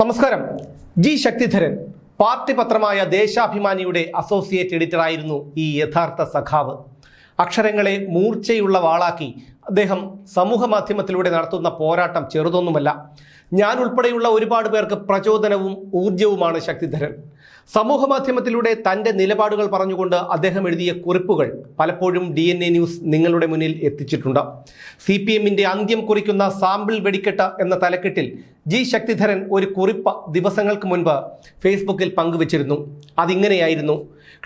നമസ്കാരം. G Sakthidharan party പത്രമായ ദേശാഭിമാനിയുടെ അസോസിയേറ്റ് എഡിറ്ററായിരുന്നു ഈ യഥാർത്ഥ സഖാവ്. അക്ഷരങ്ങളെ മൂർച്ചയുള്ള വാളാക്കി അദ്ദേഹം സമൂഹ മാധ്യമത്തിലൂടെ നടത്തുന്ന പോരാട്ടം ചെറുതൊന്നുമല്ല. ഞാൻ ഉൾപ്പെടെയുള്ള ഒരുപാട് പേർക്ക് പ്രചോദനവും ഊർജവുമാണ് ശക്തിധരൻ. സമൂഹ മാധ്യമത്തിലൂടെ തന്റെ നിലപാടുകൾ പറഞ്ഞുകൊണ്ട് അദ്ദേഹം എഴുതിയ കുറിപ്പുകൾ പലപ്പോഴും ഡി എൻ എ ന്യൂസ് നിങ്ങളുടെ മുന്നിൽ എത്തിച്ചിട്ടുണ്ട്. സി പി എമ്മിന്റെ അന്ത്യം കുറിക്കുന്ന സാമ്പിൾ വെടിക്കെട്ട് എന്ന തലക്കെട്ടിൽ ജി ശക്തിധരൻ ഒരു കുറിപ്പ് ദിവസങ്ങൾക്ക് മുൻപ് ഫേസ്ബുക്കിൽ പങ്കുവച്ചിരുന്നു. അതിങ്ങനെയായിരുന്നു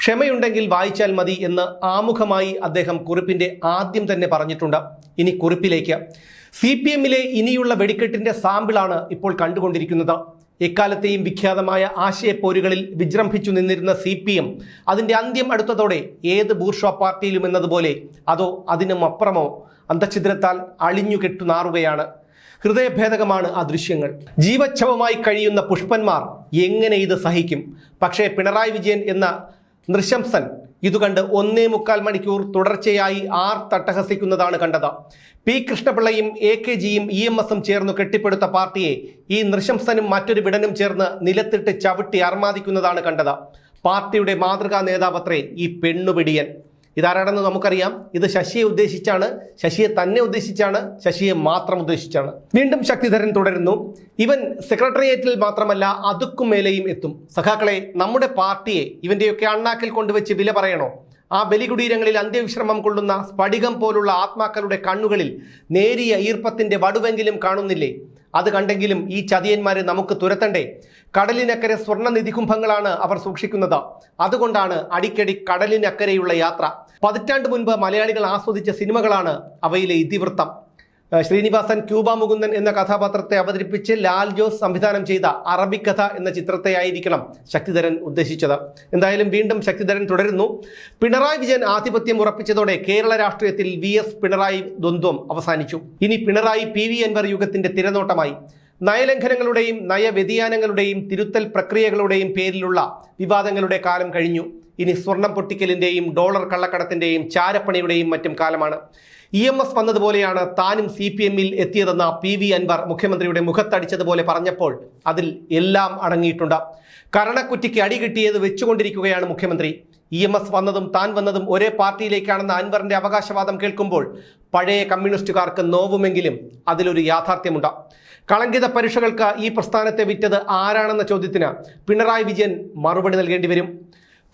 ക്ഷമയുണ്ടെങ്കിൽ വായിച്ചാൽ മതി എന്ന് ആമുഖമായി അദ്ദേഹം കുറിപ്പിന്റെ ആദ്യം തന്നെ പറഞ്ഞിട്ടുണ്ട്. ഇനി കുറിപ്പിലേക്ക്. സി പി എമ്മിലെ ഇനിയുള്ള വെടിക്കെട്ടിന്റെ സാമ്പിളാണ് ഇപ്പോൾ കണ്ടുകൊണ്ടിരിക്കുന്നത്. എക്കാലത്തെയും വിഖ്യാതമായ ആശയപ്പോരുകളിൽ വിജൃംഭിച്ചു നിന്നിരുന്ന സി പി എം അതിന്റെ അന്ത്യം അടുത്തതോടെ ഏത് ബൂർഷ പാർട്ടിയിലും എന്നതുപോലെ അതോ അതിനും അപ്പുറമോ? അന്തഛിദ്രത്താൽ അളിഞ്ഞുകെട്ടു നാറുകയാണ് ഹൃദയഭേദകമാണ് ആ ദൃശ്യങ്ങൾ. ജീവച്ഛവമായി കഴിയുന്ന പുഷ്പന്മാർ എങ്ങനെ ഇത് സഹിക്കും? പക്ഷേ പിണറായി വിജയൻ എന്ന നൃശംസൻ ഇത് കണ്ട് ഒന്നേ മുക്കാൽ മണിക്കൂർ തുടർച്ചയായി ആർ തട്ടഹസിക്കുന്നതാണ് കണ്ടത്. പി കൃഷ്ണപിള്ളയും എ കെ ജിയും ഇ എം എസും ചേർന്ന് കെട്ടിപ്പടുത്ത പാർട്ടിയെ ഈ നൃശംസനും മറ്റൊരു വിടനും ചേർന്ന് നിലത്തിട്ട് ചവിട്ടി അർമാദിക്കുന്നതാണ് കണ്ടത്. പാർട്ടിയുടെ മാതൃകാ നേതാവത്രേ ഈ പെണ്ണുപിടിയൻ. ഇതാരാണെന്ന് നമുക്കറിയാം. ഇത് ശശിയെ ഉദ്ദേശിച്ചാണ്. ശശിയെ തന്നെ ഉദ്ദേശിച്ചാണ്. ശശിയെ മാത്രം ഉദ്ദേശിച്ചാണ്. വീണ്ടും ശക്തിധരൻ തുടരുന്നു. ഇവൻ സെക്രട്ടേറിയറ്റിൽ മാത്രമല്ല അതുക്കും മേലെയും എത്തും. സഖാക്കളെ നമ്മുടെ പാർട്ടിയെ ഇവന്റെയൊക്കെ അണ്ണാക്കിൽ കൊണ്ടുവച്ച് വില പറയണോ? ആ ബലികുടീരങ്ങളിൽ അന്ത്യവിശ്രമം കൊള്ളുന്ന സ്ഫടികം പോലുള്ള ആത്മാക്കളുടെ കണ്ണുകളിൽ നേരിയ ഈർപ്പത്തിന്റെ വടുവെങ്കിലും കാണുന്നില്ലേ? അത് കണ്ടെങ്കിലും ഈ ചതിയന്മാരെ നമുക്ക് തുരത്തണ്ടേ? കടലിനക്കരെ സ്വർണ നിധികുംഭങ്ങളാണ് അവർ സൂക്ഷിക്കുന്നത്. അതുകൊണ്ടാണ് അടിക്കടി കടലിനക്കരെയുള്ള യാത്ര. പതിറ്റാണ്ട് മുൻപ് മലയാളികൾ ആസ്വദിച്ച സിനിമകളാണ് അവയിലെ ഇതിവൃത്തം. ശ്രീനിവാസൻ ക്യൂബ മുകുന്ദൻ എന്ന കഥാപാത്രത്തെ അവതരിപ്പിച്ച് ലാൽ ജോസ് സംവിധാനം ചെയ്ത അറബിക്കഥ എന്ന ചിത്രത്തെയായിരിക്കണം ശക്തിധരൻ ഉദ്ദേശിച്ചത്. എന്തായാലും വീണ്ടും ശക്തിധരൻ തുടരുന്നു. പിണറായി വിജയൻ ആധിപത്യം ഉറപ്പിച്ചതോടെ കേരള രാഷ്ട്രീയത്തിൽ വി എസ് പിണറായി ദ്വന്ദ്വം അവസാനിച്ചു. ഇനി പിണറായി പി വി അൻവർ യുഗത്തിന്റെ തിരനോട്ടമായി. നയലംഘനങ്ങളുടെയും നയവ്യതിയാനങ്ങളുടെയും തിരുത്തൽ പ്രക്രിയകളുടെയും പേരിലുള്ള വിവാദങ്ങളുടെ കാലം കഴിഞ്ഞു. ഇനി സ്വർണം പൊട്ടിക്കലിന്റെയും ഡോളർ കള്ളക്കടത്തിന്റെയും ചാരപ്പണിയുടെയും മറ്റും കാലമാണ്. ഇ എം എസ് വന്നതുപോലെയാണ് താനും സി പി എമ്മിൽ എത്തിയതെന്ന പി വി അൻവർ മുഖ്യമന്ത്രിയുടെ മുഖത്തടിച്ചതുപോലെ പറഞ്ഞപ്പോൾ അതിൽ എല്ലാം അടങ്ങിയിട്ടുണ്ട്. കരണക്കുറ്റിക്ക് അടി കിട്ടിയത് വെച്ചുകൊണ്ടിരിക്കുകയാണ് മുഖ്യമന്ത്രി. ഇ എം എസ് വന്നതും താൻ വന്നതും ഒരേ പാർട്ടിയിലേക്കാണെന്ന അൻവറിന്റെ അവകാശവാദം കേൾക്കുമ്പോൾ പഴയ കമ്മ്യൂണിസ്റ്റുകാർക്ക് നോവുമെങ്കിലും അതിലൊരു യാഥാർത്ഥ്യമുണ്ട്. കളങ്കിത പരീക്ഷകൾക്ക് ഈ പ്രസ്ഥാനത്തെ വിറ്റത് ആരാണെന്ന ചോദ്യത്തിന് പിണറായി വിജയൻ മറുപടി നൽകേണ്ടി വരും.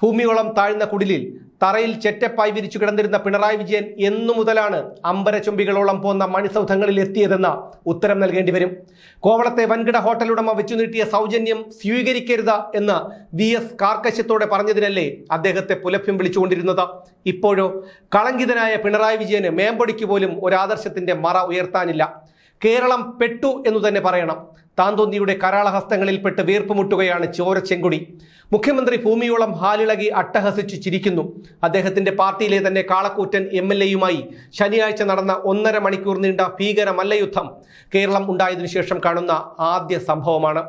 ഭൂമിയോളം താഴ്ന്ന കുടിലിൽ തറയിൽ ചെറ്റപ്പായി വിരിച്ചു കിടന്നിരുന്ന പിണറായി വിജയൻ എന്നു മുതലാണ് അമ്പരചുംബികളോളം പോന്ന മണിസൗധങ്ങളിൽ എത്തിയതെന്ന ഉത്തരം നൽകേണ്ടി വരും. കോവളത്തെ വൻകിട ഹോട്ടലുടമ വെച്ചു നീട്ടിയ സൗജന്യം സ്വീകരിക്കരുത് എന്ന് വി എസ് കാർക്കശ്യത്തോടെ പറഞ്ഞതിനല്ലേ അദ്ദേഹത്തെ പുലഭ്യം വിളിച്ചുകൊണ്ടിരുന്നത്. ഇപ്പോഴോ കളങ്കിതനായ പിണറായി വിജയന് മേമ്പൊടിക്ക് പോലും ഒരാദർശത്തിന്റെ മറ ഉയർത്താനില്ല. കേരളം പെട്ടു എന്ന് തന്നെ പറയണം. താന്തോന്നിയുടെ കരാളഹസ്തങ്ങളിൽപ്പെട്ട് വീർപ്പുമുട്ടുകയാണ് ചോര ചെങ്കുടി. മുഖ്യമന്ത്രി ഭൂമിയോളം ഹാലിളകി അട്ടഹസിച്ചു ചിരിക്കുന്നു. അദ്ദേഹത്തിന്റെ പാർട്ടിയിലെ തന്നെ കാളക്കൂറ്റൻ എം എൽ എയുമായി ശനിയാഴ്ച നടന്ന ഒന്നര മണിക്കൂർ നീണ്ട ഭീകര മല്ലയുദ്ധം കേരളം ഉണ്ടായതിനു ശേഷം കാണുന്ന ആദ്യ സംഭവമാണ്.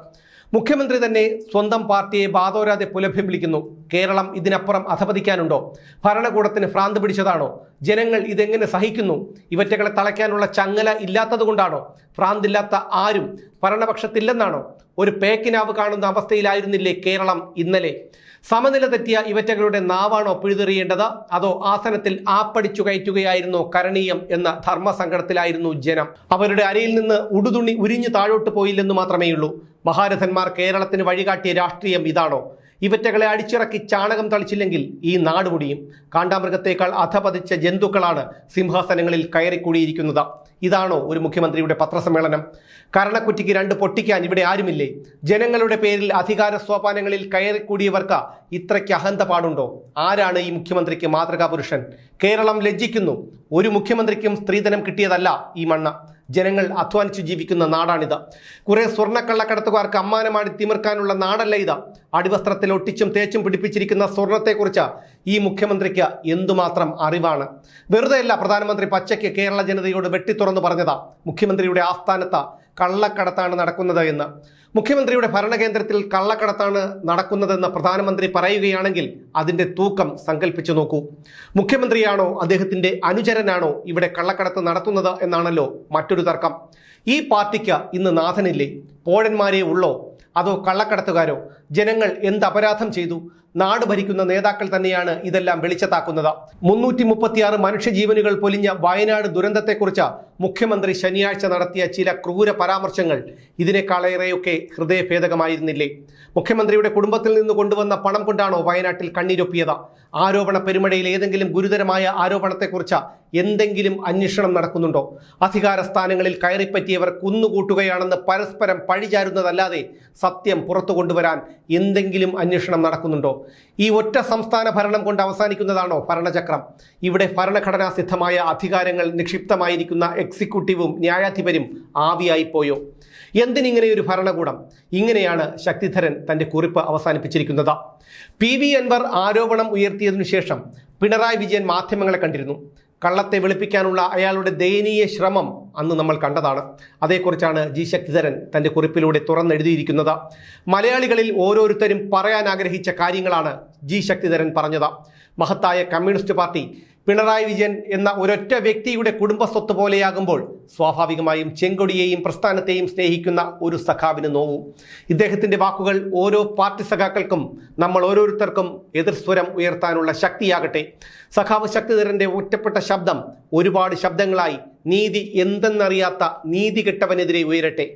മുഖ്യമന്ത്രി തന്നെ സ്വന്തം പാർട്ടിയെ ബാധോരാതെ പുലഭ്യം വിളിക്കുന്നു. കേരളം ഇതിനപ്പുറം അധപതിക്കാനുണ്ടോ? ഭരണകൂടത്തിന് ഭ്രാന്ത് പിടിച്ചതാണോ? ജനങ്ങൾ ഇതെങ്ങനെ സഹിക്കുന്നു? ഇവറ്റകളെ തളയ്ക്കാനുള്ള ചങ്ങല ഇല്ലാത്തതുകൊണ്ടാണോ? ഭ്രാന്തില്ലാത്ത ആരും ഭരണപക്ഷത്തില്ലെന്നാണോ? ഒരു പേക്കിനാവ് കാണുന്ന അവസ്ഥയിലായിരുന്നില്ലേ കേരളം ഇന്നലെ? സമനില തെറ്റിയ ഇവറ്റകളുടെ നാവാണോ പിഴുതെറിയേണ്ടത്? അതോ ആസനത്തിൽ ആപ്പടിച്ചു കയറ്റുകയായിരുന്നോ കരണീയം എന്ന ധർമ്മസങ്കടത്തിലായിരുന്നു ജനം? അവരുടെ അരയിൽ നിന്ന് ഉടുതുണി ഉരിഞ്ഞു താഴോട്ട് പോയില്ലെന്ന് മാത്രമേയുള്ളൂ. മഹാരഥന്മാർ കേരളത്തിന് വഴികാട്ടിയ രാഷ്ട്രീയം ഇതാണോ? ഇവറ്റകളെ അടിച്ചിറക്കി ചാണകം തളിച്ചില്ലെങ്കിൽ ഈ നാട് കാണ്ടാമൃഗത്തേക്കാൾ അധപതിച്ച ജന്തുക്കളാണ് സിംഹാസനങ്ങളിൽ കയറിക്കൂടിയിരിക്കുന്നത്. ഇതാണോ ഒരു മുഖ്യമന്ത്രിയുടെ പത്രസമ്മേളനം? കരണക്കുറ്റിക്ക് രണ്ട് പൊട്ടിക്കാൻ ഇവിടെ ആരുമില്ലേ? ജനങ്ങളുടെ പേരിൽ അധികാര സോപാനങ്ങളിൽ കയറിക്കൂടിയവർക്ക് ഇത്രയ്ക്ക് അഹന്ത പാടുണ്ടോ ആരാണ് ഈ മുഖ്യമന്ത്രിക്ക് മാതൃകാ പുരുഷൻ കേരളം ലജ്ജിക്കുന്നു. ഒരു മുഖ്യമന്ത്രിക്കും സ്ത്രീധനം കിട്ടിയതല്ല ഈ മണ്ണ. ജനങ്ങൾ അധ്വാനിച്ചു ജീവിക്കുന്ന നാടാണിത്. കുറെ സ്വർണക്കള്ളക്കടത്തുകാർക്ക് അമ്മാനമാടി തിമിർക്കാനുള്ള നാടല്ല ഇത്. അടിവസ്ത്രത്തിൽ ഒട്ടിച്ചും തേച്ചും പിടിപ്പിച്ചിരിക്കുന്ന സ്വർണത്തെക്കുറിച്ച് ഈ മുഖ്യമന്ത്രിക്ക് എന്തുമാത്രം അറിവാണ്? വെറുതെയല്ല പ്രധാനമന്ത്രി പച്ചയ്ക്ക് കേരള ജനതയോട് വെട്ടിത്തുറന്നു പറഞ്ഞതാ മുഖ്യമന്ത്രിയുടെ ആസ്ഥാനത്ത് കള്ളക്കടത്താണ് നടക്കുന്നത് എന്ന്. മുഖ്യമന്ത്രിയുടെ ഭരണകേന്ദ്രത്തിൽ കള്ളക്കടത്താണ് നടക്കുന്നതെന്ന് പ്രധാനമന്ത്രി പറയുകയാണെങ്കിൽ അതിന്റെ തൂക്കം സങ്കല്പിച്ചു നോക്കൂ. മുഖ്യമന്ത്രിയാണോ അദ്ദേഹത്തിന്റെ അനുചരനാണോ ഇവിടെ കള്ളക്കടത്ത് നടത്തുന്നത് എന്നാണല്ലോ മറ്റൊരു തർക്കം. ഈ പാർട്ടിക്ക് ഇന്ന് നാഥനില്ലേ? പോഴന്മാരെ ഉള്ളോ? അതോ കള്ളക്കടത്തുകാരോ? ജനങ്ങൾ എന്ത് അപരാധം ചെയ്തു? നാട് ഭരിക്കുന്ന നേതാക്കൾ തന്നെയാണ് ഇതെല്ലാം വെളിച്ചത്താക്കുന്നത്. മുന്നൂറ്റി മുപ്പത്തിയാറ് മനുഷ്യജീവനുകൾ പൊലിഞ്ഞ വയനാട് ദുരന്തത്തെക്കുറിച്ച് മുഖ്യമന്ത്രി ശനിയാഴ്ച നടത്തിയ ചില ക്രൂര പരാമർശങ്ങൾ ഇതിനേക്കാളേറെയൊക്കെ ഹൃദയഭേദകമായിരുന്നില്ലേ? മുഖ്യമന്ത്രിയുടെ കുടുംബത്തിൽ നിന്ന് കൊണ്ടുവന്ന പണം കൊണ്ടാണോ വയനാട്ടിൽ കണ്ണീരൊപ്പിയത്? ആരോപണ പെരുമഴയിൽ ഏതെങ്കിലും ഗുരുതരമായ ആരോപണത്തെക്കുറിച്ച് എന്തെങ്കിലും അന്വേഷണം നടക്കുന്നുണ്ടോ? അധികാര സ്ഥാനങ്ങളിൽ കയറിപ്പറ്റിയവർ കുന്നുകൂട്ടുകയാണെന്ന് പരസ്പരം പഴിചാരുന്നതല്ലാതെ സത്യം പുറത്തു കൊണ്ടുവരാൻ എന്തെങ്കിലും അന്വേഷണം നടക്കുന്നുണ്ടോ? ഈ ഒറ്റ സംസ്ഥാന ഭരണം കൊണ്ട് അവസാനിക്കുന്നതാണോ ഭരണചക്രം? ഇവിടെ ഭരണഘടനാ സിദ്ധമായ അധികാരങ്ങൾ നിക്ഷിപ്തമായിരിക്കുന്ന എക്സിക്യൂട്ടീവും ന്യായാധിപരും ആവിയായിപ്പോയോ? എന്തിനിങ്ങനെ ഒരു ഭരണകൂടം? ഇങ്ങനെയാണ് ശക്തിധരൻ തന്റെ കുറിപ്പ് അവസാനിപ്പിച്ചിരിക്കുന്നത്. പി വി അൻവർ ആരോപണം ഉയർത്തിയതിനു ശേഷം പിണറായി വിജയൻ മാധ്യമങ്ങളെ കണ്ടിരുന്നു. കള്ളത്തെ വെളുപ്പിക്കാനുള്ള അയാളുടെ ദയനീയ ശ്രമം അന്ന് നമ്മൾ കണ്ടതാണ്. അതേക്കുറിച്ചാണ് ജി ശക്തിധരൻ തന്റെ കുറിപ്പിലൂടെ തുറന്നെഴുതിയിരിക്കുന്നത്. മലയാളികളിൽ ഓരോരുത്തരും പറയാൻ ആഗ്രഹിച്ച കാര്യങ്ങളാണ് ജി ശക്തിധരൻ പറഞ്ഞത്. മഹത്തായ കമ്മ്യൂണിസ്റ്റ് പാർട്ടി പിണറായി വിജയൻ എന്ന ഒരൊറ്റ വ്യക്തിയുടെ കുടുംബസ്വത്ത് പോലെയാകുമ്പോൾ സ്വാഭാവികമായും ചെങ്കൊടിയെയും പ്രസ്ഥാനത്തെയും സ്നേഹിക്കുന്ന ഒരു സഖാവിന് നോവും. ഇദ്ദേഹത്തിന്റെ വാക്കുകൾ ഓരോ പാർട്ടി സഖാക്കൾക്കും നമ്മൾ ഓരോരുത്തർക്കും എതിർസ്വരം ഉയർത്താനുള്ള ശക്തിയാകട്ടെ. സഖാവ് ശക്തിധരന്റെ ഒറ്റപ്പെട്ട ശബ്ദം ഒരുപാട് ശബ്ദങ്ങളായി നീതി എന്തെന്നറിയാത്ത നീതി കെട്ടവനെതിരെ ഉയരട്ടെ.